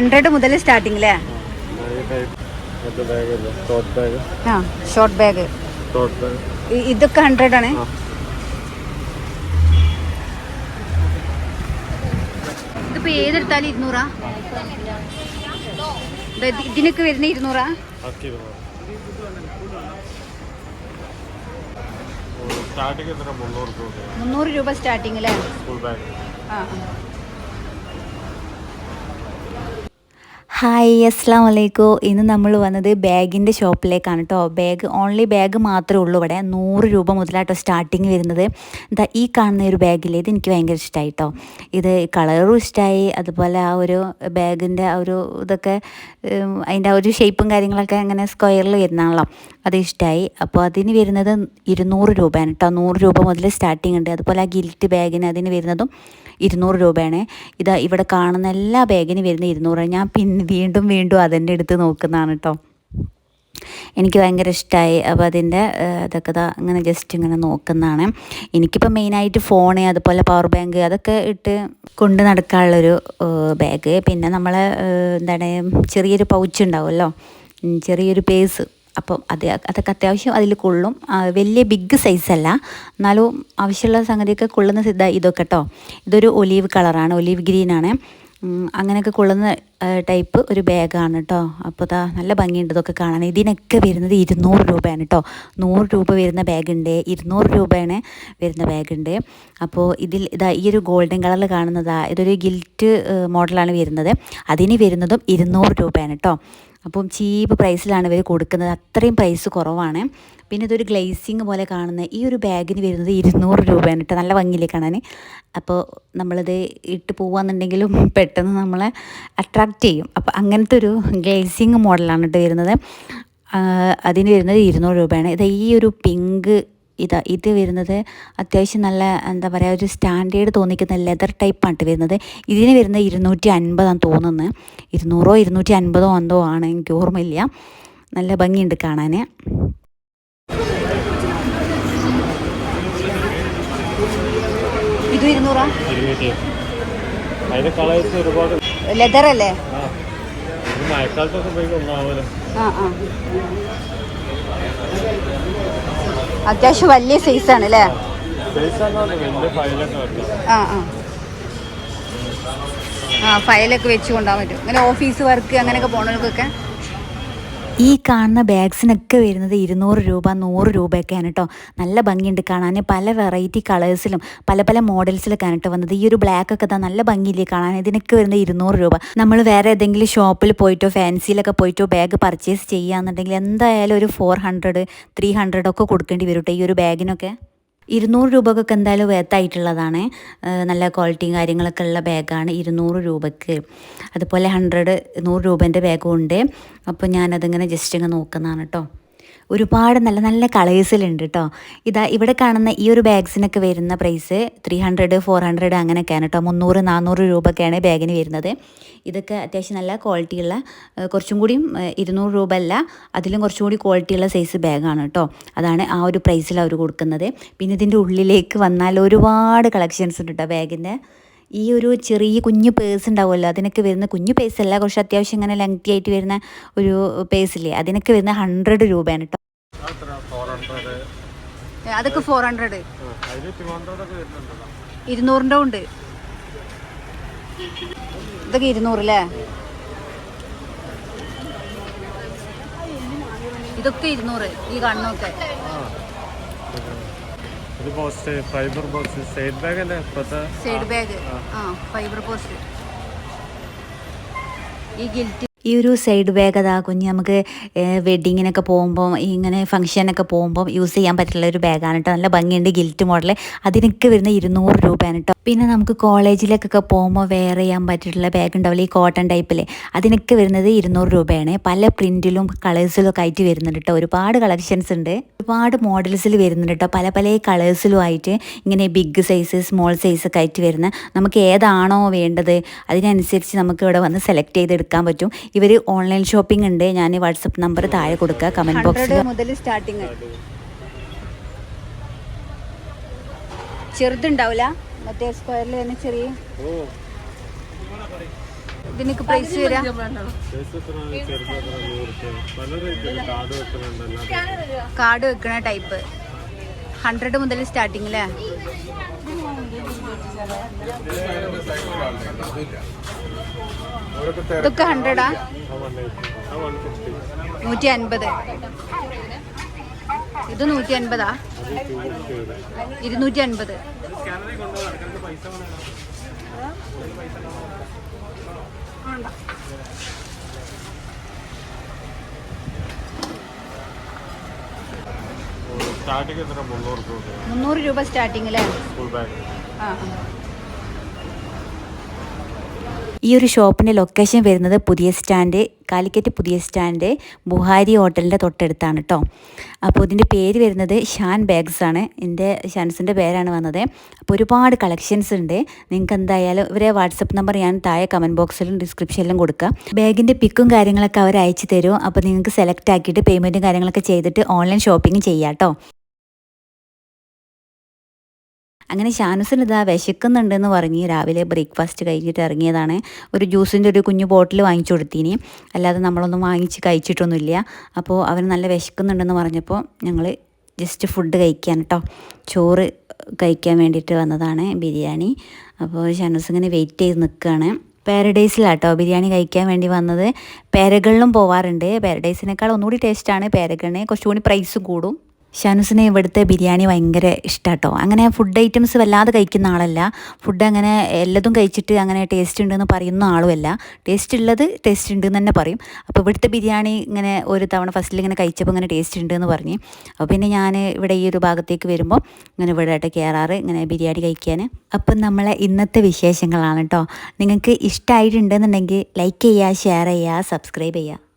Hundred മുതൽ starting അല്ലേ ആ ഷോർട്ട് ബാഗ് ഇതൊക്കെ ഹൺഡ്രഡ് ആണ്. ഇതിപ്പോ ഏതെടുത്താലും ഇരുന്നൂറാ? ഇതിനൊക്കെ വരുന്ന ഇരുന്നൂറാ? മുന്നൂറ് രൂപ. സ്റ്റാർട്ടിംഗ് അല്ലേ ആ ആ. ഹായ് അസ്സാം വലൈക്കും ഇന്ന് നമ്മൾ വന്നത് ബാഗിന്റെ ഷോപ്പിലേക്കാണ് കേട്ടോ ബാഗ് ഓൺലി ബാഗ് മാത്രമേ ഉള്ളൂ ഇവിടെ. നൂറ് രൂപ മുതലാട്ടോ സ്റ്റാർട്ടിങ് വരുന്നത്. എന്താ ഈ കാണുന്ന ഒരു ബാഗിൽ ഇത് എനിക്ക് ഭയങ്കര ഇഷ്ടമായി കേട്ടോ ഇത് കളറും ഇഷ്ടമായി അതുപോലെ ആ ഒരു ബാഗിന്റെ ആ ഒരു ഇതൊക്കെ അതിന്റെ ആ ഒരു ഷേപ്പും കാര്യങ്ങളൊക്കെ അങ്ങനെ സ്ക്വയറിൽ വരുന്നതാണല്ലോ. അത് ഇഷ്ടമായി അപ്പോൾ അതിന് വരുന്നത് ഇരുന്നൂറ് രൂപയാണ് കേട്ടോ നൂറ് രൂപ മുതൽ സ്റ്റാർട്ടിങ് ഉണ്ട്. അതുപോലെ ആ ഗിൽറ്റ് ബാഗിന് അതിന് വരുന്നതും ഇരുന്നൂറ് രൂപയാണ്. ഇതാ ഇവിടെ കാണുന്ന എല്ലാ ബാഗിന് വരുന്ന ഇരുന്നൂറ് ഞാൻ പിന്നെ വീണ്ടും വീണ്ടും അതിന്റെ എടുത്ത് നോക്കുന്നതാണ് കേട്ടോ എനിക്ക് ഭയങ്കര ഇഷ്ടമായി അപ്പോൾ അതിന്റെ ഇതൊക്കെ അതൊക്കെ അങ്ങനെ ജസ്റ്റ് ഇങ്ങനെ നോക്കുന്നതാണ്. എനിക്കിപ്പോൾ മെയിനായിട്ട് ഫോണ് അതുപോലെ പവർ ബാങ്ക് അതൊക്കെ ഇട്ട് കൊണ്ട് നടക്കാനുള്ളൊരു ബാഗ് പിന്നെ നമ്മൾ എന്താണ് ചെറിയൊരു പൗച്ച് ഉണ്ടാവുമല്ലോ. ചെറിയൊരു പേസ് അപ്പം അത് അതൊക്കെ അത്യാവശ്യം അതിൽ കൊള്ളും. വലിയ ബിഗ് സൈസല്ല എന്നാലും ആവശ്യമുള്ള സംഗതിയൊക്കെ കൊള്ളുന്ന ഇതൊക്കെ കേട്ടോ ഇതൊരു ഒലീവ് കളറാണ് ഒലീവ് ഗ്രീനാണ് അങ്ങനെയൊക്കെ കൊള്ളുന്ന ടൈപ്പ് ഒരു ബാഗാണ് കേട്ടോ അപ്പോൾ ഇതാ നല്ല ഭംഗിയുണ്ട് ഇതൊക്കെ കാണാൻ. ഇതിനൊക്കെ വരുന്നത് ഇരുന്നൂറ് രൂപയാണ് കേട്ടോ നൂറ് രൂപ വരുന്ന ബാഗുണ്ട് ഇരുന്നൂറ് രൂപയാണ് വരുന്ന ബാഗുണ്ട് അപ്പോൾ ഇതിൽ ഇതാ ഈ ഒരു ഗോൾഡൻ കളറിൽ കാണുന്നതാ ഇതൊരു ഗിൽറ്റ് മോഡലാണ് വരുന്നത്. അതിന് വരുന്നതും ഇരുന്നൂറ് രൂപയാണ് കേട്ടോ അപ്പം ചീപ്പ് പ്രൈസിലാണ് ഇവർ കൊടുക്കുന്നത്. അത്രയും പ്രൈസ് കുറവാണ്. പിന്നെ ഇതൊരു ഗ്ലേസിങ് പോലെ കാണുന്ന ഈ ഒരു ബാഗിന് വരുന്നത് ഇരുന്നൂറ് രൂപയാണ് കേട്ടോ. നല്ല ഭംഗിയിലേ കാണാൻ? അപ്പോൾ നമ്മളിത് ഇട്ട് പോവാന്നുണ്ടെങ്കിലും പെട്ടെന്ന് നമ്മളെ അട്രാക്റ്റ് ചെയ്യും. അപ്പോൾ അങ്ങനത്തെ ഒരു ഗ്ലേസിങ് മോഡലാണ് കേട്ടോ വരുന്നത്. അതിന് വരുന്നത് ഇരുന്നൂറ് രൂപയാണ്. ഇത് ഈ ഒരു പിങ്ക് ഇതാ ഇത് വരുന്നത് അത്യാവശ്യം നല്ല എന്താ പറയുക ഒരു സ്റ്റാൻഡേർഡ് തോന്നിക്കുന്ന ലെതർ ടൈപ്പാണ് വരുന്നത്. ഇതിന് വരുന്നത് ഇരുന്നൂറ്റി അൻപതാണ് തോന്നുന്നത് ഇരുന്നൂറോ ഇരുന്നൂറ്റി അൻപതോ എന്തോ ആണ് എനിക്ക് ഓർമ്മയില്ല. നല്ല ഭംഗിയുണ്ട് കാണാൻ ഇത് ഇരുന്നൂറാ? ഒരുപാട്. ലെതർ അല്ലേ? മഴക്കാലത്തൊക്കെ ആ ആ. അത്യാവശ്യം വലിയ സൈസ് ആണ് അല്ലേ ആ ആ. ആ ഫയലൊക്കെ വെച്ച് കൊണ്ടുപോകാൻ പറ്റും. അങ്ങനെ ഓഫീസ് വർക്ക് അങ്ങനെയൊക്കെ പോണവർക്കൊക്കെ ഈ കാണുന്ന ബാഗ്സിനൊക്കെ വരുന്നത് ഇരുന്നൂറ് രൂപ നൂറ് രൂപയൊക്കെയാണ് കേട്ടോ. നല്ല ഭംഗിയുണ്ട് കാണാൻ. പല വെറൈറ്റി കളേഴ്സിലും പല പല മോഡൽസിലൊക്കെയാണ് കേട്ടോ വന്നത്. ഈ ഒരു ബ്ലാക്ക് ഒക്കെ തന്നെ നല്ല ഭംഗിയില്ലേ കാണാൻ. ഇതിനൊക്കെ വരുന്നത് ഇരുന്നൂറ് രൂപ. നമ്മൾ വേറെ ഏതെങ്കിലും ഷോപ്പിൽ പോയിട്ടോ ഫാൻസിയിലൊക്കെ പോയിട്ടോ ബാഗ് പർച്ചേസ് ചെയ്യുകയാണെന്നുണ്ടെങ്കിൽ എന്തായാലും ഒരു ഫോർ ഹൺഡ്രഡ് ത്രീ ഹൺഡ്രഡ് ഒക്കെ കൊടുക്കേണ്ടി വരും കേട്ടോ ഈ ഒരു ബാഗിനൊക്കെ. ഇരുന്നൂറ് രൂപക്കൊക്കെ എന്തായാലും വേത്തായിട്ടുള്ളതാണ്. നല്ല ക്വാളിറ്റിയും കാര്യങ്ങളൊക്കെ ഉള്ള ബാഗാണ് ഇരുന്നൂറ് രൂപക്ക്. അതുപോലെ ഹൺഡ്രഡ് നൂറ് രൂപേന്റെ ബാഗും ഉണ്ട്. അപ്പോൾ ഞാനതിങ്ങനെ ജസ്റ്റ് ഇങ്ങനെ നോക്കുന്നതാണ് കേട്ടോ ഒരുപാട് നല്ല നല്ല കളേഴ്സിലുണ്ട് കേട്ടോ ഇതാ ഇവിടെ കാണുന്ന ഈ ഒരു ബാഗ്സിനൊക്കെ വരുന്ന price three hundred four hundred അങ്ങനെയൊക്കെയാണ് കേട്ടോ മുന്നൂറ് നാനൂറ് രൂപയൊക്കെയാണ് ബാഗിന് വരുന്നത്. ഇതൊക്കെ അത്യാവശ്യം നല്ല ക്വാളിറ്റിയുള്ള കുറച്ചും കൂടിയും ഇരുന്നൂറ് രൂപ അല്ല അതിലും കുറച്ചും കൂടി ക്വാളിറ്റിയുള്ള സൈസ് ബാഗാണ് കേട്ടോ അതാണ് ആ ഒരു പ്രൈസിൽ അവർ കൊടുക്കുന്നത്. പിന്നെ ഇതിന്റെ ഉള്ളിലേക്ക് വന്നാൽ ഒരുപാട് കളക്ഷൻസ് ഉണ്ട് കേട്ടോ ബാഗിന്റെ. ഈ ഒരു ചെറിയ കുഞ്ഞു പേഴ്സ് ഉണ്ടാവുമല്ലോ അതിനൊക്കെ വരുന്ന കുഞ്ഞു അല്ല കുറച്ച് അത്യാവശ്യം ഇങ്ങനെ ലെങ്തി ആയിട്ട് വരുന്ന ഒരു പേഴ്സില്ലേ അതിനൊക്കെ വരുന്ന ഹൺഡ്രഡ് രൂപയാണ് കേട്ടോ അതൊക്കെ ഫോർ ഹൺഡ്രഡ് ഇരുന്നൂറിന്റെ ഉണ്ട്. ഇതൊക്കെ ഇരുന്നൂറ് അല്ലേ ഇതൊക്കെ ഇരുന്നൂറ് ഈ കണ്ണൊക്കെ. ഇത് post fibre box side bag അല്ലേ ഇപ്പോഴത്തെ സൈഡ് ബാഗ് ആ. ഫൈബർ ബോക്സ് ഈ ഗിൽറ്റ് ഈ ഒരു സൈഡ് ബാഗ് അതാ കുഞ്ഞ് നമുക്ക് വെഡ്ഡിങ്ങിനൊക്കെ പോകുമ്പോൾ ഇങ്ങനെ ഫംഗ്ഷനൊക്കെ പോകുമ്പോൾ യൂസ് ചെയ്യാൻ പറ്റുള്ള ഒരു ബാഗാണ് കേട്ടോ. നല്ല ഭംഗിയുണ്ട് ഗിൽറ്റ് മോഡൽ അതിനൊക്കെ വരുന്ന ഇരുന്നൂറ് രൂപയാണ് കേട്ടോ. പിന്നെ നമുക്ക് കോളേജിലേക്കൊക്കെ പോകുമ്പോൾ വെയർ ചെയ്യാൻ പറ്റിയിട്ടുള്ള ബാഗ് ഉണ്ടാവില്ല ഈ കോട്ടൺ ടൈപ്പിൽ അതിനൊക്കെ വരുന്നത് ഇരുന്നൂറ് രൂപയാണ്. പല പ്രിന്റിലും കളേഴ്സിലും ഒക്കെ ആയിട്ട് വരുന്നുണ്ട് കേട്ടോ. ഒരുപാട് കളക്ഷൻസ് ഉണ്ട്. ഒരുപാട് മോഡൽസിൽ വരുന്നുണ്ട് കേട്ടോ. പല പല കളേഴ്സിലും ആയിട്ട് ഇങ്ങനെ ബിഗ് സൈസ് സ്മോൾ സൈസ് ഒക്കെ ആയിട്ട് വരുന്ന. നമുക്ക് ഏതാണോ വേണ്ടത് അതിനനുസരിച്ച് നമുക്ക് ഇവിടെ വന്ന് സെലക്ട് ചെയ്തെടുക്കാൻ പറ്റും. ഇവർ ഓൺലൈൻ ഷോപ്പിംഗ് ഉണ്ട്. ഞാൻ വാട്സപ്പ് നമ്പർ താഴെ കൊടുക്കുക കമന്റ് ബോക്സിൽ മുതൽ സ്റ്റാർട്ടിങ് ചെറുതുണ്ടാവില്ല മറ്റേ സ്ക്വയറിൽ തന്നെ ചെറിയ. ഓ ഇതിനൊക്കെ പ്രൈസ് വരാം? കാർഡ് വെക്കണ ടൈപ്പ് ഹൺഡ്രഡ് മുതൽ സ്റ്റാർട്ടിംഗ് അല്ലേ ഇതൊക്കെ ഹൺഡ്രഡാ നൂറ്റി അൻപത് ഇത് നൂറ്റി അൻപതാ ഇരുന്നൂറ്റി അൻപത് സ്റ്റാർട്ടിങ് എത്ര? മുന്നൂറ് രൂപ. മുന്നൂറ് രൂപ സ്റ്റാർട്ടിംഗ് അല്ലേ ഫുൾ ബാഗ് ആ. ഈ ഒരു ഷോപ്പിന്റെ ലൊക്കേഷൻ വരുന്നത് പുതിയ സ്റ്റാൻഡ് കാലിക്കറ്റ് പുതിയ സ്റ്റാൻഡ് ബുഹാരി ഹോട്ടലിന്റെ തൊട്ടടുത്താണ് കേട്ടോ അപ്പോൾ ഇതിന്റെ പേര് വരുന്നത് ഷാൻ ബാഗ്സ് ആണ്. എന്റെ ഷാൻസിന്റെ പേരാണ് വന്നത്. അപ്പോൾ ഒരുപാട് കളക്ഷൻസ് ഉണ്ട്. നിങ്ങൾക്ക് എന്തായാലും ഇവരെ വാട്സപ്പ് നമ്പർ ഞാൻ താഴെ കമന്റ് ബോക്സിലും ഡിസ്ക്രിപ്ഷനിലും കൊടുക്കുക ബാഗിന്റെ പിക്കും കാര്യങ്ങളൊക്കെ അവർ അയച്ചു തരും. അപ്പോൾ നിങ്ങൾക്ക് സെലക്ട് ആക്കിയിട്ട് പേയ്മെന്റും കാര്യങ്ങളൊക്കെ ചെയ്തിട്ട് ഓൺലൈൻ ഷോപ്പിംഗ് ചെയ്യാം കേട്ടോ അങ്ങനെ ഷാനുസിന് ഇതാ വിശക്കുന്നുണ്ടെന്ന് പറഞ്ഞ് രാവിലെ ബ്രേക്ക്ഫാസ്റ്റ് കഴിഞ്ഞിട്ട് ഇറങ്ങിയതാണ്. ഒരു ജ്യൂസിന്റെ ഒരു കുഞ്ഞു ബോട്ടിൽ വാങ്ങിച്ചു കൊടുത്തീനി. അല്ലാതെ നമ്മളൊന്നും വാങ്ങിച്ച് കഴിച്ചിട്ടൊന്നുമില്ല. അപ്പോൾ അവൻ നല്ല വിശക്കുന്നുണ്ടെന്ന് പറഞ്ഞപ്പോൾ ഞങ്ങൾ ജസ്റ്റ് ഫുഡ് കഴിക്കാൻ കേട്ടോ ചോറ് കഴിക്കാൻ വേണ്ടിയിട്ട് വന്നതാണ് ബിരിയാണി. അപ്പോൾ ഷാനുസ് ഇങ്ങനെ വെയിറ്റ് ചെയ്ത് നിൽക്കുകയാണ്. പാരഡൈസിലാട്ടോ ബിരിയാണി കഴിക്കാൻ വേണ്ടി വന്നത്. പേരകളിലും പോവാറുണ്ട്. പാരഡൈസിനേക്കാൾ ഒന്നുകൂടി ടേസ്റ്റാണ് പേരകളിന് കുറച്ചുകൂടി പ്രൈസ് കൂടും. ഷാനുസിന് ഇവിടുത്തെ ബിരിയാണി ഭയങ്കര ഇഷ്ടാട്ടോ. അങ്ങനെ ഫുഡ് ഐറ്റംസ് വല്ലാതെ കഴിക്കുന്ന ആളല്ല. ഫുഡ് അങ്ങനെ എല്ലതും കഴിച്ചിട്ട് അങ്ങനെ ടേസ്റ്റ് ഉണ്ടെന്ന് പറയുന്ന ആളുമല്ല. ടേസ്റ്റ് ഉള്ളത് ടേസ്റ്റ് ഉണ്ട് തന്നെ പറയും. അപ്പോൾ ഇവിടുത്തെ ബിരിയാണി ഇങ്ങനെ ഒരു തവണ ഫസ്റ്റിൽ ഇങ്ങനെ കഴിച്ചപ്പോൾ ഇങ്ങനെ ടേസ്റ്റ് ഉണ്ട് എന്ന് പറഞ്ഞ്. അപ്പോൾ പിന്നെ ഞാൻ ഇവിടെ ഈ ഒരു ഭാഗത്തേക്ക് വരുമ്പോൾ ഇങ്ങനെ ഇവിടെ ആയിട്ട് കയറാറ് ഇങ്ങനെ ബിരിയാണി കഴിക്കാൻ അപ്പം നമ്മളെ ഇന്നത്തെ വിശേഷങ്ങളാണ് കേട്ടോ നിങ്ങൾക്ക് ഇഷ്ടമായിട്ടുണ്ടെന്നുണ്ടെങ്കിൽ ലൈക്ക് ചെയ്യുക ഷെയർ ചെയ്യുക സബ്സ്ക്രൈബ് ചെയ്യുക.